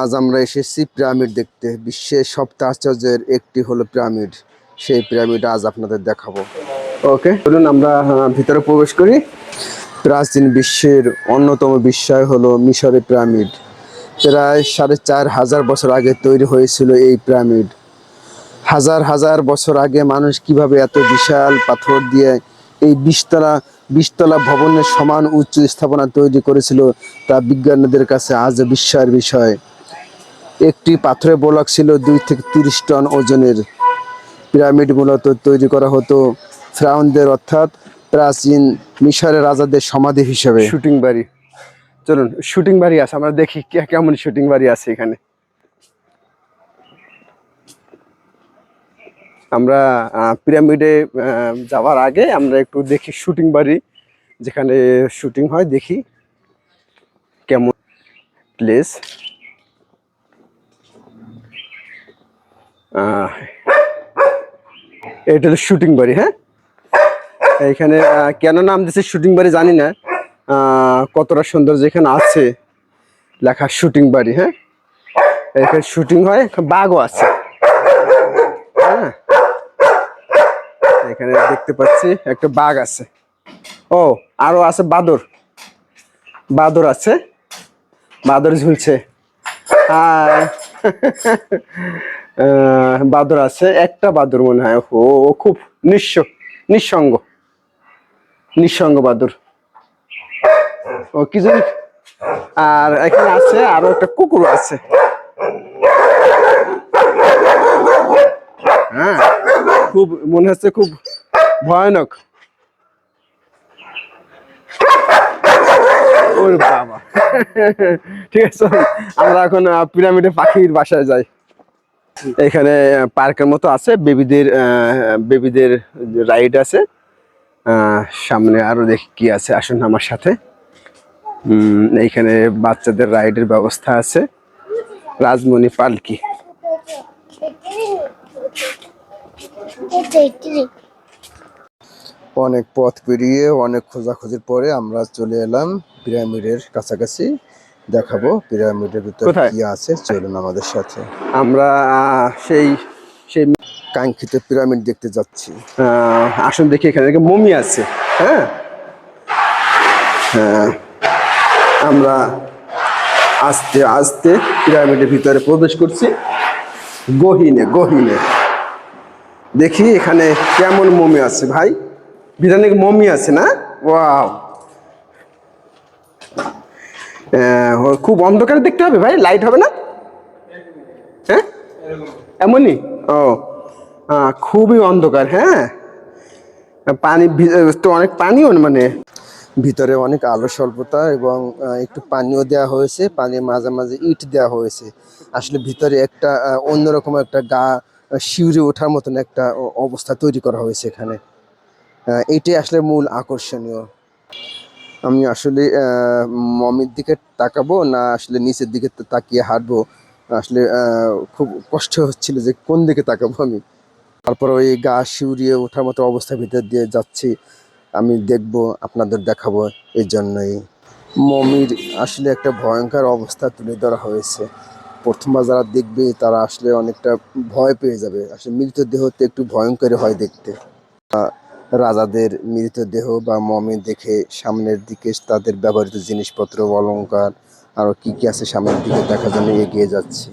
আজ আমরা এসেছি পিরামিড দেখতে। বিশ্বের সপ্তাহ আশ্চর্যের একটি হলো পিরামিড। সেই পিরামিড আজ আপনাদের দেখাবো। ওকে, চলুন আমরা ভিতরে প্রবেশ করি। প্রাচীন বিশ্বের অন্যতম বিস্ময় হলো মিশরের পিরামিড। প্রায় সাড়ে চার হাজার বছর আগে তৈরি হয়েছিল এই পিরামিড। হাজার হাজার বছর আগে মানুষ কীভাবে এত বিশাল পাথর দিয়ে এই বিশতলা বিশতলা ভবনের সমান উচ্চ স্থাপনা তৈরি করেছিল তা বিজ্ঞানীদের কাছে আজ বিস্ময়ের বিষয়। একটি পাথরের ব্লক ছিল দুই থেকে তিরিশ টন ওজনের। পিরামিড মূলত তৈরি করা হতো ফ্রাউনদের, অর্থাৎ প্রাচীন মিশরের রাজাদের সমাধি হিসেবে। শুটিং বাড়ি। চলুন, শুটিং বাড়ি আছে, আমরা দেখি কেমন শুটিং বাড়ি আছে এখানে। আমরা পিরামিডে যাওয়ার আগে আমরা একটু দেখি শুটিং বাড়ি, যেখানে শুটিং হয়, দেখি কেমন প্লেস এটা হলো শুটিং বাড়ি হ্যাঁ? এখানে কেন নাম দিচ্ছে শুটিং বাড়ি জানি না। কতটা সুন্দর যেখানে আছে লেখা শুটিং বাড়ি হ্যাঁ? এখানে শুটিং হয় বাঘও আছে। হ্যাঁ? এখানে দেখতে পাচ্ছি একটা বাঘ আছে। ও আরও আছে বাদর। বাদর আছে। বাদর ঝুলছে। আহ, বাদর আছে, একটা বাদর মনে হয় ও ও খুব নিঃস্ব, নিঃসঙ্গ নিঃসঙ্গ বাদর। ও, কি জানি? আর এখানে আছে, আরও একটা কুকুর আছে। হ্যাঁ খুব, মনে হচ্ছে খুব ভয়ানক। ওরে বাবা। ঠিক আছে, আমরা এখন পিরামিডে পাখির বাসায় যাই। এখানে পার্কের মতো আছে। বেবিদের বেবিদের রাইড আছে। সামনে আরও দেখি কি আছে। আসুন আমার সাথে। এইখানে বাচ্চাদের রাইডের ব্যবস্থা আছে। রাজমণি পালকি। অনেক পথ পেরিয়ে, অনেক খোঁজাখুঁজির পরে আমরা চলে এলাম পিরামিডের কাছাকাছি। দেখাবো পিরামিডের ভিতরে? কি আছে চলুন আমাদের সাথে। আমরা সেই সেই কাঙ্ক্ষিত পিরামিড দেখতে যাচ্ছি। আসুন দেখি এখানে মমি আছে হ্যাঁ? হ্যাঁ আমরা আস্তে আস্তে পিরামিডের ভিতরে প্রবেশ করছি। গহিনে গহিনে। দেখি এখানে কেমন মমি আছে ভাই? বিধানিক মমি আছে না? ওয়াও। খুব অন্ধকারে দেখতে হবে ভাই লাইট হবে না? হ্যাঁ? এমনই? ও খুবই অন্ধকার হ্যাঁ? পানি তো অনেক পানিও মানে? ভিতরে অনেক আলো স্বল্পতা এবং একটু পানিও দেওয়া হয়েছে, পানির মাঝে মাঝে ইট দেওয়া হয়েছে। আসলে ভিতরে একটা অন্যরকম একটা গা শিউরে ওঠার মতন একটা অবস্থা তৈরি করা হয়েছে এখানে। এটাই আসলে মূল আকর্ষণীয়। আমি আসলে মমির দিকে তাকাবো না আসলে নিচের দিকে তা- তাকিয়ে হাঁটবো। আসলে খুব কষ্ট হচ্ছিল যে কোন দিকে তাকাবো আমি। তারপর ওই গা শিউরিয়ে ওঠার মতো অবস্থার ভিতর দিয়ে যাচ্ছি। আমি দেখব, আপনাদের দেখাবো এই জন্যই। মমির আসলে একটা ভয়ঙ্কর অবস্থা তুলে ধরা হয়েছে। প্রথমবার যারা দেখবে, তারা আসলে অনেকটা ভয় পেয়ে যাবে। আসলে মৃতদেহতে একটু ভয়ঙ্কর হয় দেখতে। রাজাদের মৃতদেহ বা মমি দেখে সামনের দিকে তাদের ব্যবহৃত জিনিসপত্র অলংকার আরও কি কি আছে সামনের দিকে দেখার জন্য এগিয়ে যাচ্ছে।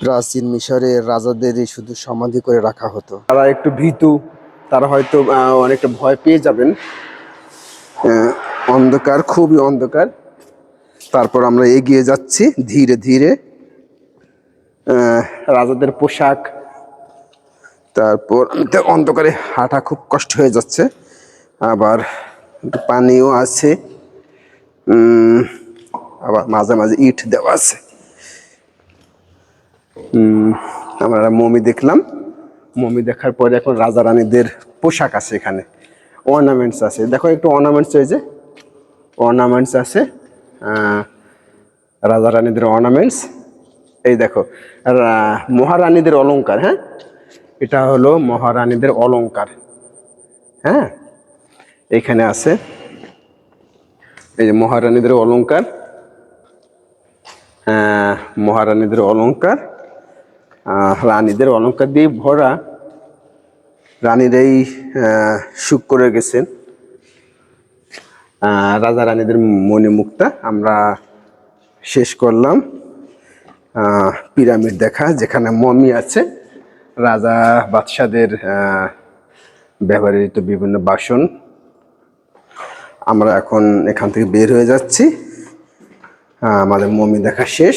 প্রাচীন মিশরে রাজাদেরই শুধু সমাধি করে রাখা হতো। তারা একটু ভীতু, তারা হয়তো অনেকটা ভয় পেয়ে যাবেন। অন্ধকার, খুবই অন্ধকার। তারপর আমরা এগিয়ে যাচ্ছি ধীরে ধীরে। রাজাদের পোশাক তারপর অন্ধকারে হাঁটা খুব কষ্ট হয়ে যাচ্ছে। আবার পানিও আছে। আবার মাঝে মাঝে ইট দেওয়া আছে। আমরা মমি দেখলাম। মমি দেখার পরে এখন রাজা রানীদের পোশাক আছে এখানে। অর্নামেন্টস আছে। দেখো একটু অর্নামেন্টস হয়েছে অর্নামেন্টস আছে। রাজা রানীদের অর্নামেন্টস এই দেখো মহারানীদের অলঙ্কার হ্যাঁ? এটা হলো মহারানীদের অলংকার। হ্যাঁ? এখানে আছে এই যে মহারানীদের অলংকার। আহ, মহারানীদের অলংকার আহ, রানীদের অলংকার দিয়ে ভরা রানীরাই সুখ করে গেছেন। রাজা রানীদের মনে মুক্তা আমরা শেষ করলাম। পিরামিড দেখা যেখানে মমি আছে রাজা বাদশাদের ব্যবহৃত বিভিন্ন বাসন। আমরা এখন এখান থেকে বের হয়ে যাচ্ছি। আমাদের মমি দেখা শেষ।